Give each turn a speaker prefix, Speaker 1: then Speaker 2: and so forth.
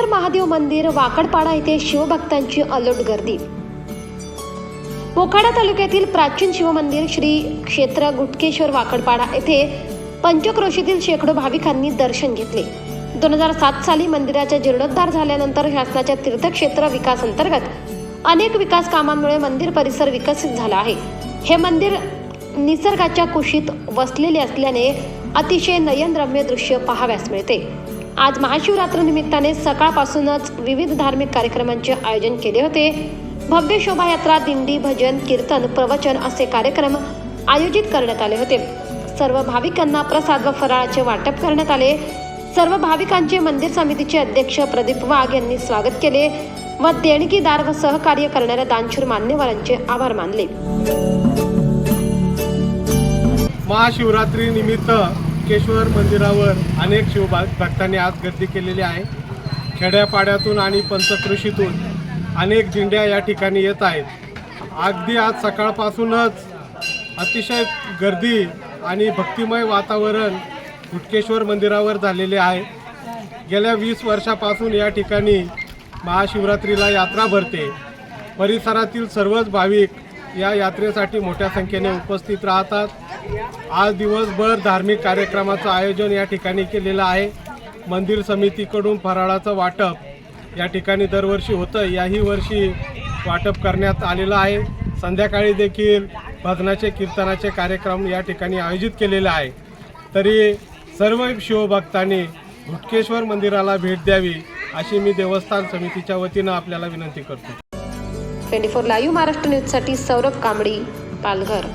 Speaker 1: सिद्धेश्वर महादेव मंदिर वाकडपाडा येथे शिवभक्तांची अलोट गर्दी. मोखाडा तालुक्यातील प्राचीन शिवमंदिर श्री क्षेत्र गुटकेश्वर वाकडपाडा येथे पंचक्रोशीतील शेकडो भाविकांनी दर्शन घेतले. दोन हजार सात साली मंदिराचा जीर्णोद्धार झाल्यानंतर शासनाच्या तीर्थक्षेत्र विकास अंतर्गत अनेक विकास कामांमुळे मंदिर परिसर विकसित झाला आहे. हे मंदिर निसर्गाच्या कुशीत वसलेले असल्याने अतिशय नयनरम्य दृश्य पाहाव्यास मिळते. आज महाशिवरात्र निमित्ताने सकाळपासूनच विविध धार्मिक कार्यक्रमांचे आयोजन केले होते. भव्य शोभायात्रा दिंडी भजन कीर्तन प्रवचन असे कार्यक्रम आयोजित करण्यात आले होते. सर्व भाविकांना प्रसाद व फराळाचे वाटप करण्यात आले. सर्व भाविकांचे मंदिर समितीचे अध्यक्ष प्रदीप वाघ यांनी स्वागत केले व देणगीदार व सहकार्य करणाऱ्या दानशूर मान्यवरांचे आभार मानले.
Speaker 2: महाशिवरात्री निमित्त केशवर मंदिरावर अनेक शिवभक्तांनी आज गर्दी केलेली आहे. खेड्यापाड्यातून आणि पंचकृषीतून अनेक दिंड्या या ठिकाणी येत आहेत. अगदी आज सकाळपासूनच अतिशय गर्दी आणि भक्तिमय वातावरण गुटकेश्वर मंदिरावर झालेले आहे. गेल्या वीस वर्षापासून या ठिकाणी महाशिवरात्रीला यात्रा भरते. परिसरातील सर्वच भाविक या यात्रेसाठी मोठ्या संख्येने उपस्थित राहतात. आज दिवसभर धार्मिक कार्यक्रमाचं आयोजन या ठिकाणी केलेलं आहे. मंदिर समितीकडून फराळाचं वाटप या ठिकाणी दरवर्षी होतं. याही वर्षी वाटप करण्यात आलेलं आहे. संध्याकाळी देखील भजनाचे कीर्तनाचे कार्यक्रम या ठिकाणी आयोजित केलेले आहे. तरी सर्व शिवभक्तांनी घुटकेश्वर मंदिराला भेट द्यावी अशी मी देवस्थान समितीच्या वतीनं आपल्याला विनंती करतो.
Speaker 1: ट्वेंटी फोर लाईव्ह महाराष्ट्र न्यूजसाठी सौरभ कांबडी पालघर.